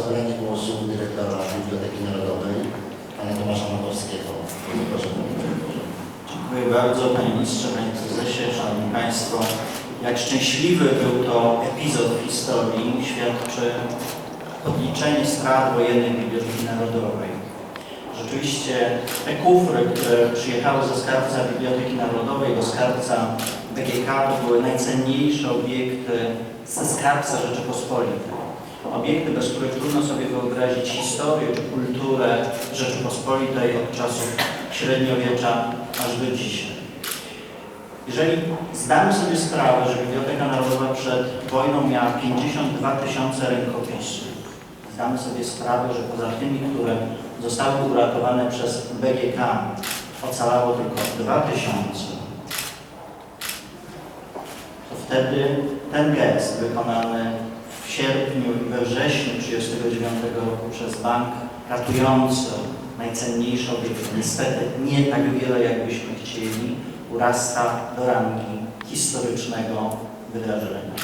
zabranie głosu dyrektora Biblioteki Narodowej, pana Tomasza Matowskiego. Bardzo Proszę. Dziękuję bardzo Panie Ministrze, Panie Prezesie, Szanowni Państwo. Jak szczęśliwy był to epizod w historii, świadczy podliczenie strat wojennych Biblioteki Narodowej. Rzeczywiście te kufry, które przyjechały ze skarbca Biblioteki Narodowej do skarbca BGK, to były najcenniejsze obiekty ze skarbca Rzeczypospolitej. Obiekty, bez których trudno sobie wyobrazić historię czy kulturę Rzeczypospolitej od czasów średniowiecza aż do dzisiaj. Jeżeli zdamy sobie sprawę, że Biblioteka Narodowa przed wojną miała 52 tysiące rękopisów, zdamy sobie sprawę, że poza tymi, które zostały uratowane przez BGK, ocalało tylko 2 tysiące, to wtedy ten gest wykonany w sierpniu i we wrześniu 1939 roku przez bank ratujący najcenniejsze obiekty, niestety nie tak wiele jakbyśmy chcieli, urasta do rangi historycznego wydarzenia.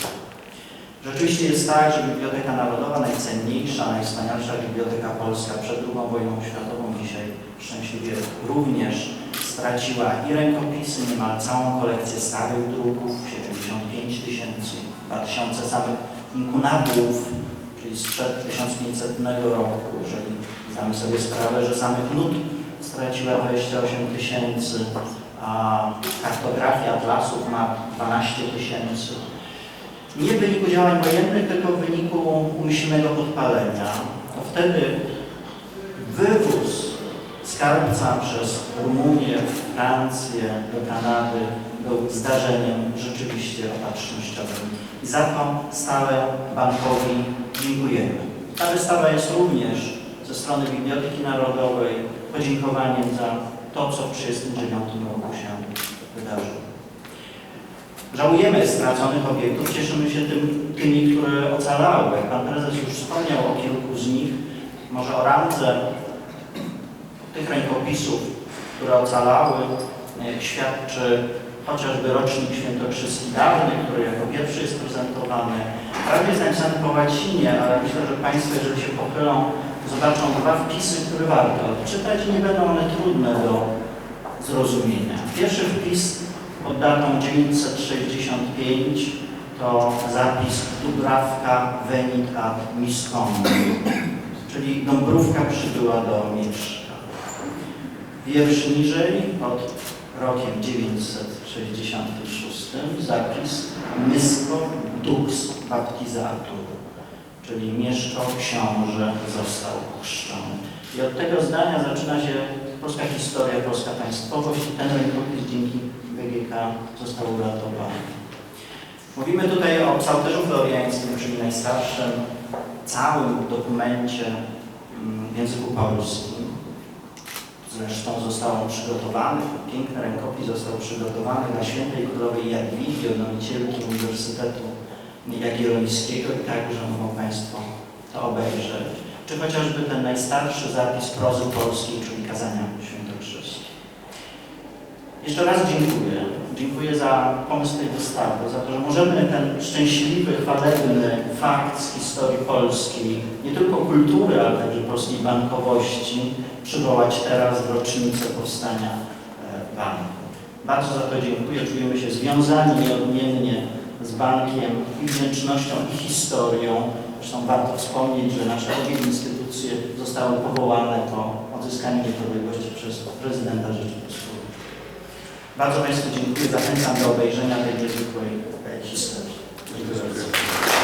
Rzeczywiście jest tak, że Biblioteka Narodowa, najcenniejsza, najwspanialsza biblioteka polska przed II wojną światową dzisiaj szczęśliwie również straciła i rękopisy, niemal całą kolekcję starych druków, 75 tysięcy, 2000 samych inkunabłów, czyli sprzed 1500 roku, jeżeli zdamy sobie sprawę, że samych nut straciła 28 tysięcy, a kartografia atlasów ma 12 tysięcy. Nie w wyniku działań wojennych, tylko w wyniku umyślnego podpalenia. To wtedy wywóz skarbca przez Rumunię, Francję do Kanady był zdarzeniem rzeczywiście opatrznościowym. I za to stałe bankowi dziękujemy. Ta wystawa jest również ze strony Biblioteki Narodowej podziękowaniem za to, co w 1939 roku się wydarzyło. Żałujemy straconych obiektów, cieszymy się tym, tymi, które ocalały. Pan prezes już wspomniał o kilku z nich. Może o randze tych rękopisów, które ocalały, e, świadczy chociażby rocznik świętokrzyski dawny, który jako pierwszy jest prezentowany. Prawie napisany po łacinie, ale myślę, że Państwo, jeżeli się pochylą, zobaczą dwa wpisy, które warto czytać i nie będą one trudne do zrozumienia. Pierwszy wpis pod datą 965 to zapis Dubrawka venit ad miscom, czyli Dąbrówka przybyła do Mieszka. Wiersz niżej pod rokiem 966 zapis Mysko dux baptizatur, czyli Mieszko książę został chrzczony. I od tego zdania zaczyna się polska historia, polska państwowość i ten rękopis dzięki BGK został uratowany. Mówimy tutaj o psałterzu floriańskim, czyli najstarszym całym dokumencie mm, w języku polskim. Zresztą został przygotowany, piękny rękopis został przygotowany dla świętej królowej Jadwigi, odnowicielki Uniwersytetu Jagiellońskiego i także mogą Państwo to obejrzeć. Czy chociażby ten najstarszy zapis prozy polskiej, czyli kazania świętokrzyskie. Jeszcze raz dziękuję. Dziękuję za pomysł tej wystawy, za to, że możemy ten szczęśliwy, chwalebny fakt z historii polskiej, nie tylko kultury, ale także polskiej bankowości, przywołać teraz w rocznicę powstania e, banku. Bardzo za to dziękuję. Czujemy się związani nieodmiennie z bankiem i wdzięcznością, i historią. Zresztą warto wspomnieć, że nasze obie instytucje zostały powołane po odzyskaniu niepodległości przez prezydenta Rzeczypospolitej. Bardzo Państwu dziękuję. Zachęcam do obejrzenia tej niezwykłej e, historii. Dziękuję bardzo.